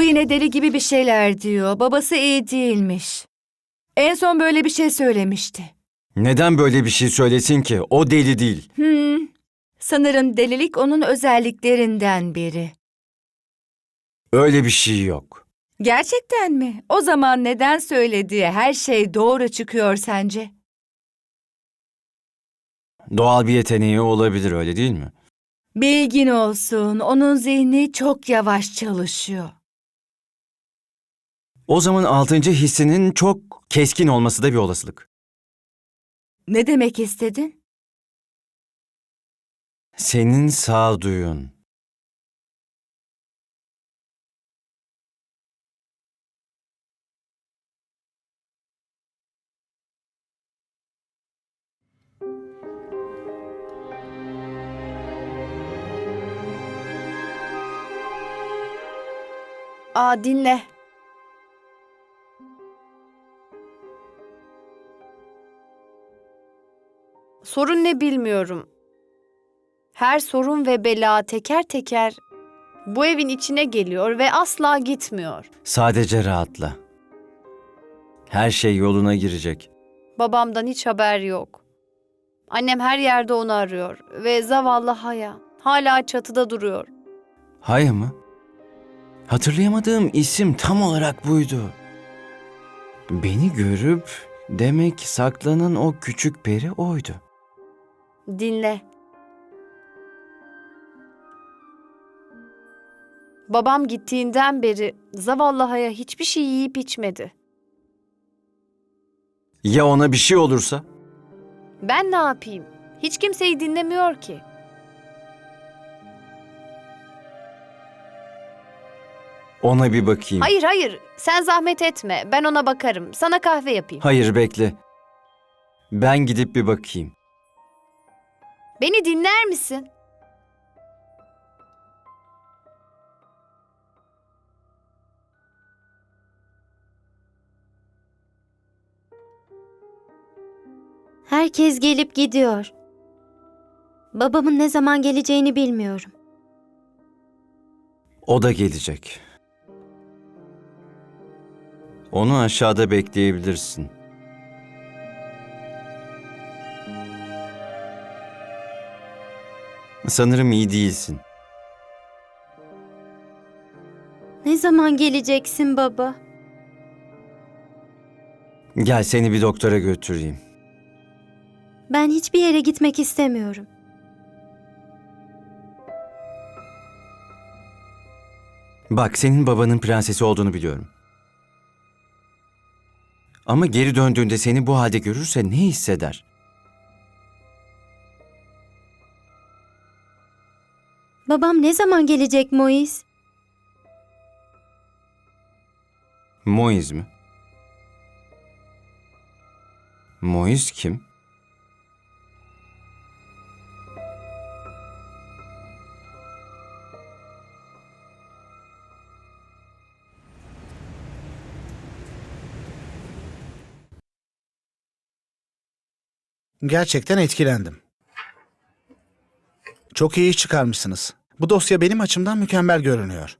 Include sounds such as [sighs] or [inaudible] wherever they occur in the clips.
O yine deli gibi bir şeyler diyor. Babası iyi değilmiş. En son böyle bir şey söylemişti. Neden böyle bir şey söylesin ki? O deli değil. Hmm. Sanırım delilik onun özelliklerinden biri. Öyle bir şey yok. Gerçekten mi? O zaman neden söylediği her şey doğru çıkıyor sence? Doğal bir yeteneği olabilir öyle değil mi? Bilgin olsun, onun zihni çok yavaş çalışıyor. O zaman altıncı hissinin çok keskin olması da bir olasılık. Ne demek istedin? Senin sağduyun. Aa dinle. Sorun ne bilmiyorum. Her sorun ve bela teker teker bu evin içine geliyor ve asla gitmiyor. Sadece rahatla. Her şey yoluna girecek. Babamdan hiç haber yok. Annem her yerde onu arıyor ve zavallı Haya hala çatıda duruyor. Hayır mı? Hatırlayamadığım isim tam olarak buydu. Beni görüp demek saklanan o küçük peri oydu. Dinle. Babam gittiğinden beri zavallı Haya hiçbir şey yiyip içmedi. Ya ona bir şey olursa? Ben ne yapayım? Hiç kimseyi dinlemiyor ki. Ona bir bakayım. Hayır hayır sen zahmet etme ben ona bakarım. Sana kahve yapayım. Hayır bekle. Ben gidip bir bakayım. Beni dinler misin? Herkes gelip gidiyor. Babamın ne zaman geleceğini bilmiyorum. O da gelecek. Onu aşağıda bekleyebilirsin. Sanırım iyi değilsin. Ne zaman geleceksin baba? Gel seni bir doktora götüreyim. Ben hiçbir yere gitmek istemiyorum. Bak senin babanın prensesi olduğunu biliyorum. Ama geri döndüğünde seni bu halde görürse ne hisseder? Babam ne zaman gelecek Moiz? Moiz mi? Moiz kim? Gerçekten etkilendim. Çok iyi iş çıkarmışsınız. Bu dosya benim açımdan mükemmel görünüyor.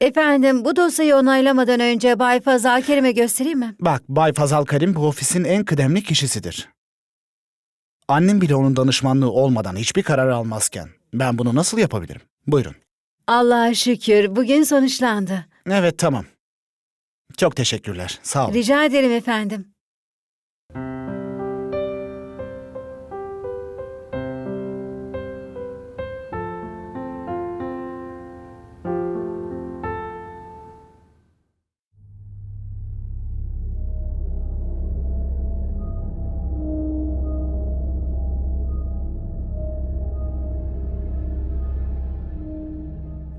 Efendim bu dosyayı onaylamadan önce Bay Fazal Kerim'e göstereyim mi? Bak, Bay Fazal Karim bu ofisin en kıdemli kişisidir. Annem bile onun danışmanlığı olmadan hiçbir karar almazken ben bunu nasıl yapabilirim? Buyurun. Allah'a şükür bugün sonuçlandı. Evet, tamam. Çok teşekkürler. Sağ olun. Rica ederim efendim.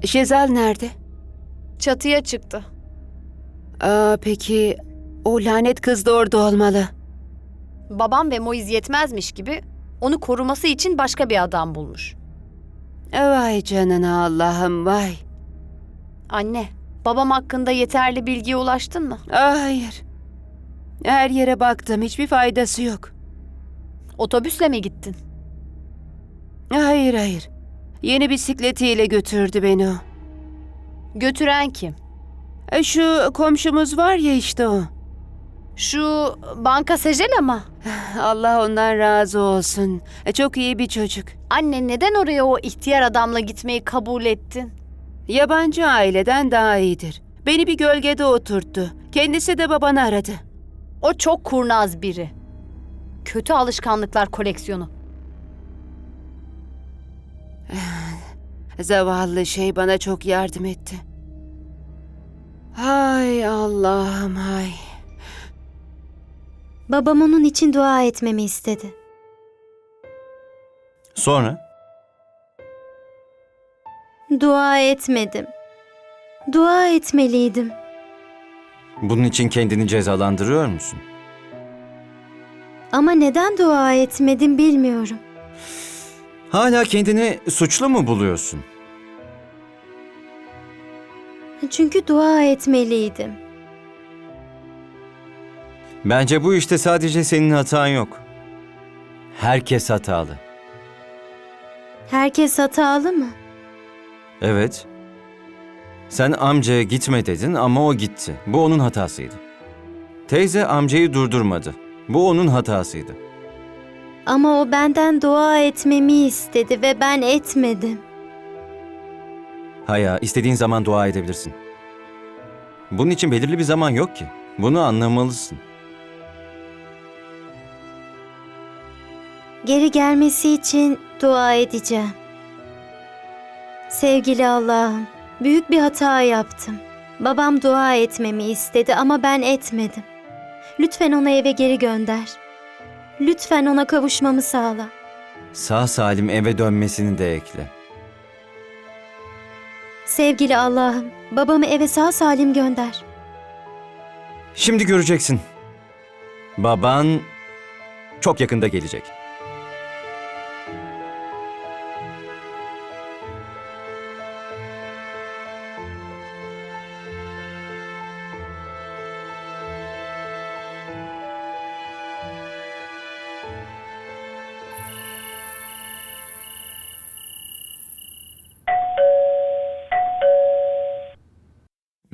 Şezal nerede? Çatıya çıktı. Aa, peki o lanet kız da orada olmalı. Babam ve Moiz yetmezmiş gibi onu koruması için başka bir adam bulmuş. Vay canına Allah'ım vay. Anne, babam hakkında yeterli bilgiye ulaştın mı? Ah, Hayır. Her yere baktım hiçbir faydası yok. Otobüsle mi gittin? Hayır hayır. Yeni bisikletiyle götürdü beni o. Götüren kim? E, Şu komşumuz var ya işte o. Şu banka Sejela mı? [sighs] Allah ondan razı olsun. E, Çok iyi bir çocuk. Anne neden oraya o ihtiyar adamla gitmeyi kabul ettin? Yabancı aileden daha iyidir. Beni bir gölgede oturttu. Kendisi de babanı aradı. O çok kurnaz biri. Kötü alışkanlıklar koleksiyonu. Zavallı şey bana çok yardım etti. Hay Allah'ım hay. Babam onun için dua etmemi istedi. Sonra? Dua etmedim. Dua etmeliydim. Bunun için kendini cezalandırıyor musun? Ama neden dua etmedim bilmiyorum. Hala kendini suçlu mu buluyorsun? Çünkü dua etmeliydim. Bence bu işte sadece senin hatan yok. Herkes hatalı. Herkes hatalı mı? Evet. Sen amcaya gitme dedin ama o gitti. Bu onun hatasıydı. Teyze amcayı durdurmadı. Bu onun hatasıydı. Ama o benden dua etmemi istedi ve ben etmedim. Haya, istediğin zaman dua edebilirsin. Bunun için belirli bir zaman yok ki. Bunu anlamalısın. Geri gelmesi için dua edeceğim. Sevgili Allah'ım, büyük bir hata yaptım. Babam dua etmemi istedi ama ben etmedim. Lütfen onu eve geri gönder. Lütfen ona kavuşmamı sağla. Sağ salim eve dönmesini de ekle. Sevgili Allah'ım, babamı eve sağ salim gönder. Şimdi göreceksin. Baban çok yakında gelecek.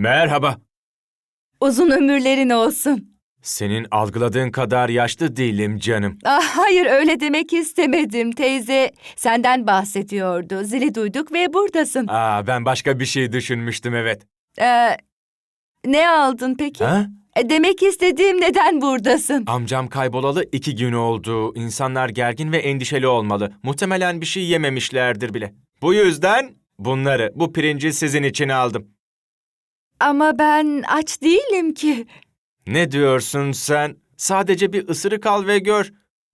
Merhaba. Uzun ömürlerin olsun. Senin algıladığın kadar yaşlı değilim canım. Ah, hayır öyle demek istemedim. Teyze senden bahsediyordu. Zili duyduk ve buradasın. Aa, ben başka bir şey düşünmüştüm evet. Ee, ne aldın peki? Ha? E, demek istediğim neden buradasın? Amcam kaybolalı iki gün oldu. İnsanlar gergin ve endişeli olmalı. Muhtemelen bir şey yememişlerdir bile. Bu yüzden bunları, bu pirinci sizin için aldım. Ama ben aç değilim ki. Ne diyorsun sen? Sadece bir ısırık al ve gör.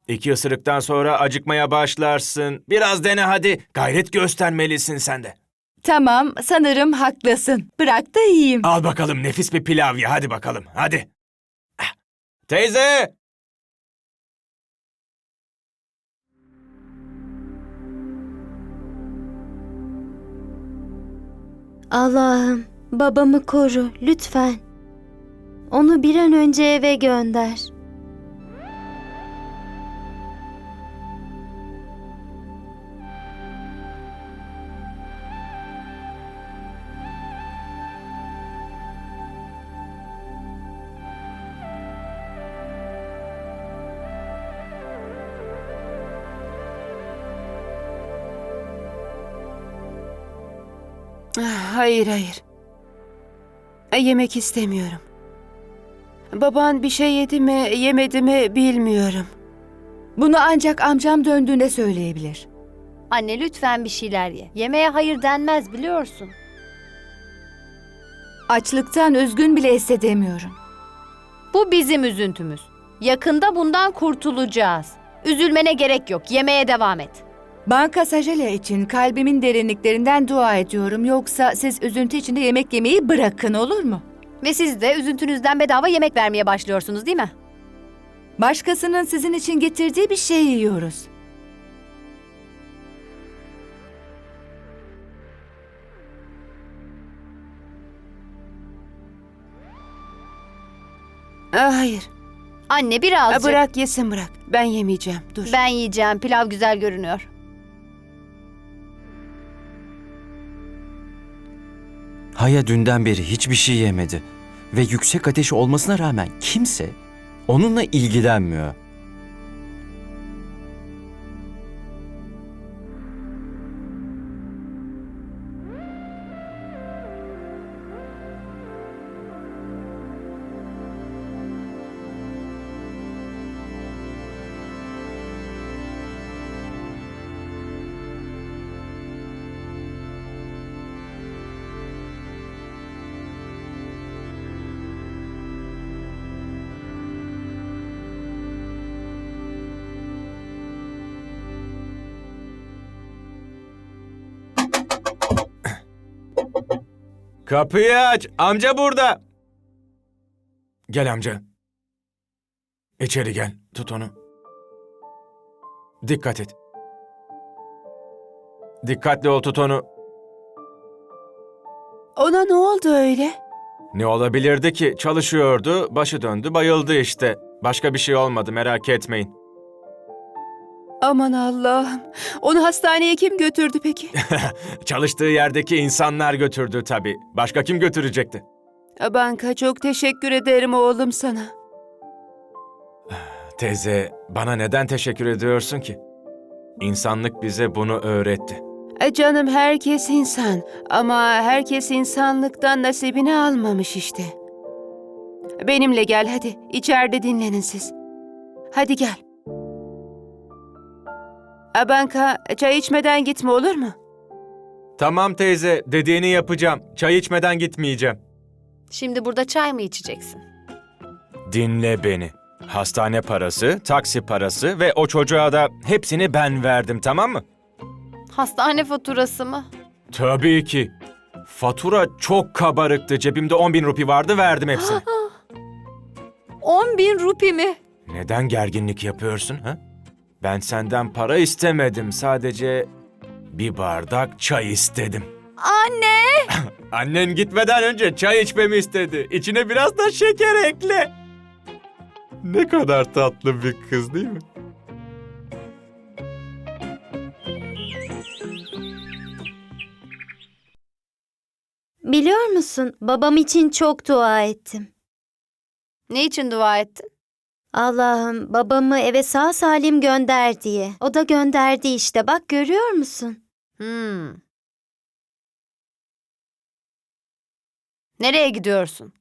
İki ısırıktan sonra acıkmaya başlarsın. Biraz dene hadi. Gayret göstermelisin sen de. Tamam, sanırım haklısın. Bırak da yiyeyim. Al bakalım nefis bir pilav ya hadi bakalım hadi. Ah. Teyze! Allah'ım, babamı koru lütfen. Onu bir an önce eve gönder. Hayır hayır. E, Yemek istemiyorum. Baban bir şey yedi mi yemedi mi bilmiyorum. Bunu ancak amcam döndüğünde söyleyebilir. Anne lütfen bir şeyler ye. Yemeğe hayır denmez biliyorsun. Açlıktan üzgün bile hissedemiyorum. Bu bizim üzüntümüz. Yakında bundan kurtulacağız. Üzülmene gerek yok. Yemeğe devam et. Banka Sajela için kalbimin derinliklerinden dua ediyorum. Yoksa siz üzüntü içinde yemek yemeyi bırakın olur mu? Ve siz de üzüntünüzden bedava yemek vermeye başlıyorsunuz değil mi? Başkasının sizin için getirdiği bir şey yiyoruz. Ah, Hayır. Anne birazcık. Bırak yesin bırak. Ben yemeyeceğim. Dur. Ben yiyeceğim. Pilav güzel görünüyor. Haya dünden beri hiçbir şey yemedi ve yüksek ateşi olmasına rağmen kimse onunla ilgilenmiyor. Kapıyı aç. Amca burada. Gel amca. İçeri gel. Tut onu. Dikkat et. Dikkatli ol tut onu. Ona ne oldu öyle? Ne olabilirdi ki? Çalışıyordu, başı döndü, bayıldı işte. Başka bir şey olmadı merak etmeyin. Aman Allah'ım. Onu hastaneye kim götürdü peki? [laughs] Çalıştığı yerdeki insanlar götürdü tabii. Başka kim götürecekti? Banka çok teşekkür ederim oğlum sana. [sighs] Teyze, bana neden teşekkür ediyorsun ki? İnsanlık bize bunu öğretti. E canım herkes insan ama herkes insanlıktan nasibini almamış işte. Benimle gel hadi. İçeride dinlenin siz. Hadi gel. Abanka çay içmeden gitme olur mu? Tamam teyze, dediğini yapacağım. Çay içmeden gitmeyeceğim. Şimdi burada çay mı içeceksin? Dinle beni. Hastane parası, taksi parası ve o çocuğa da hepsini ben verdim tamam mı? Hastane faturası mı? Tabii ki. Fatura çok kabarıktı. Cebimde 10 bin rupi vardı verdim hepsini. [gasps] 10 bin rupi mi? Neden gerginlik yapıyorsun ha? Ben senden para istemedim. Sadece bir bardak çay istedim. Anne! [laughs] Annen gitmeden önce çay içmemi istedi. İçine biraz da şeker ekle. Ne kadar tatlı bir kız değil mi? Biliyor musun babam için çok dua ettim. Ne için dua ettin? Allah'ım babamı eve sağ salim gönder diye. O da gönderdi işte bak görüyor musun? Hmm. Nereye gidiyorsun?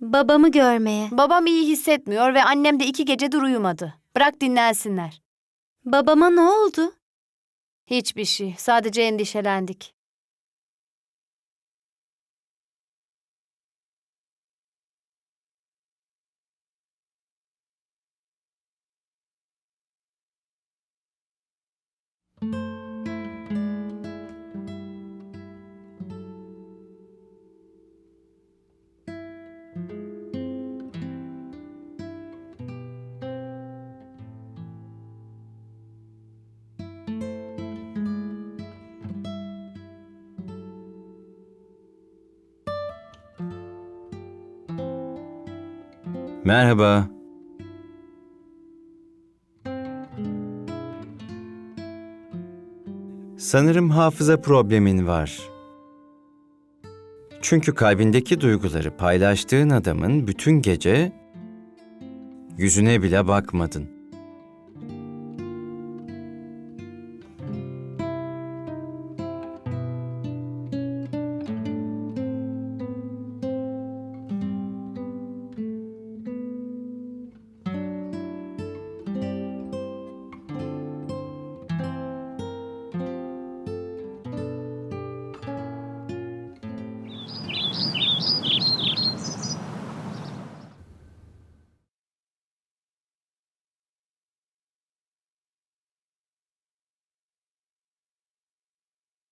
Babamı görmeye. Babam iyi hissetmiyor ve annem de iki gecedir uyumadı. Bırak dinlensinler. Babama ne oldu? Hiçbir şey. Sadece endişelendik. Merhaba. Sanırım hafıza problemin var. Çünkü kalbindeki duyguları paylaştığın adamın bütün gece yüzüne bile bakmadın.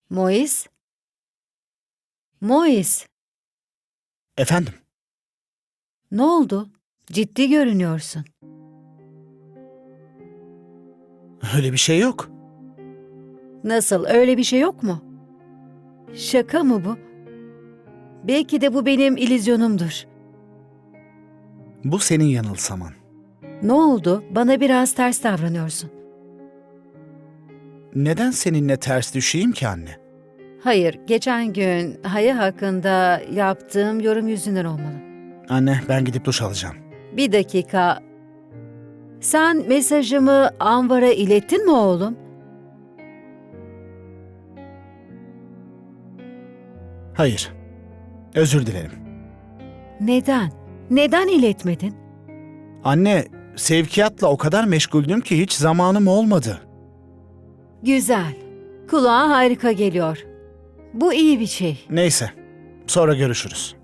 Mois? Mois, Efendim, ne oldu? Ciddi görünüyorsun. öyle bir şey yok. Nasıl, öyle bir şey yok mu? Şaka mı bu? Belki de bu benim illüzyonumdur. Bu senin yanılsaman. Ne oldu? Bana biraz ters davranıyorsun. Neden seninle ters düşeyim ki anne? Hayır, geçen gün Haya hakkında yaptığım yorum yüzünden olmalı. Anne ben gidip duş alacağım. Bir dakika. Sen mesajımı Anvar'a ilettin mi oğlum? Hayır. Özür dilerim. Neden? Neden iletmedin? Anne sevkiyatla o kadar meşguldüm ki hiç zamanım olmadı. Güzel. Kulağa harika geliyor. Bu iyi bir şey. Neyse. Sonra görüşürüz.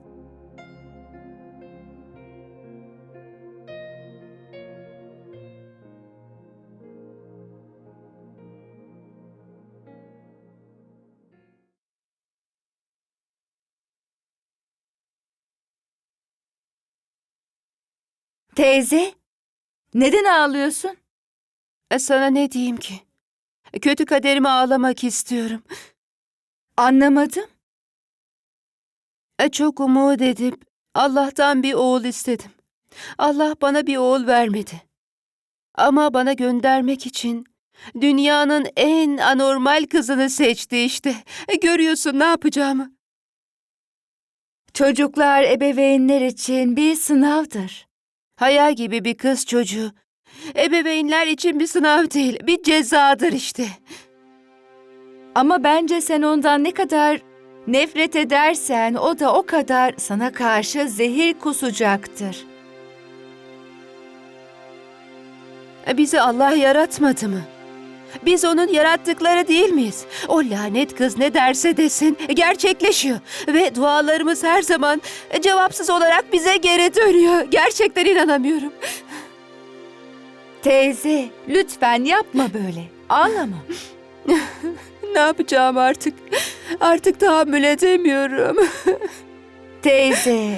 Teyze, neden ağlıyorsun? E, Sana ne diyeyim ki? Kötü kaderime ağlamak istiyorum. Anlamadım. E, Çok umut edip Allah'tan bir oğul istedim. Allah bana bir oğul vermedi. Ama bana göndermek için dünyanın en anormal kızını seçti işte. E, Görüyorsun ne yapacağımı. Çocuklar ebeveynler için bir sınavdır. Hayal gibi bir kız çocuğu. Ebeveynler için bir sınav değil, bir cezadır işte. Ama bence sen ondan ne kadar nefret edersen o da o kadar sana karşı zehir kusacaktır. Bizi Allah yaratmadı mı? Biz onun yarattıkları değil miyiz? O lanet kız ne derse desin gerçekleşiyor. Ve dualarımız her zaman cevapsız olarak bize geri dönüyor. Gerçekten inanamıyorum. Teyze, lütfen yapma böyle. Ağlama. [laughs] Ne yapacağım artık? Artık tahammül edemiyorum. Teyze,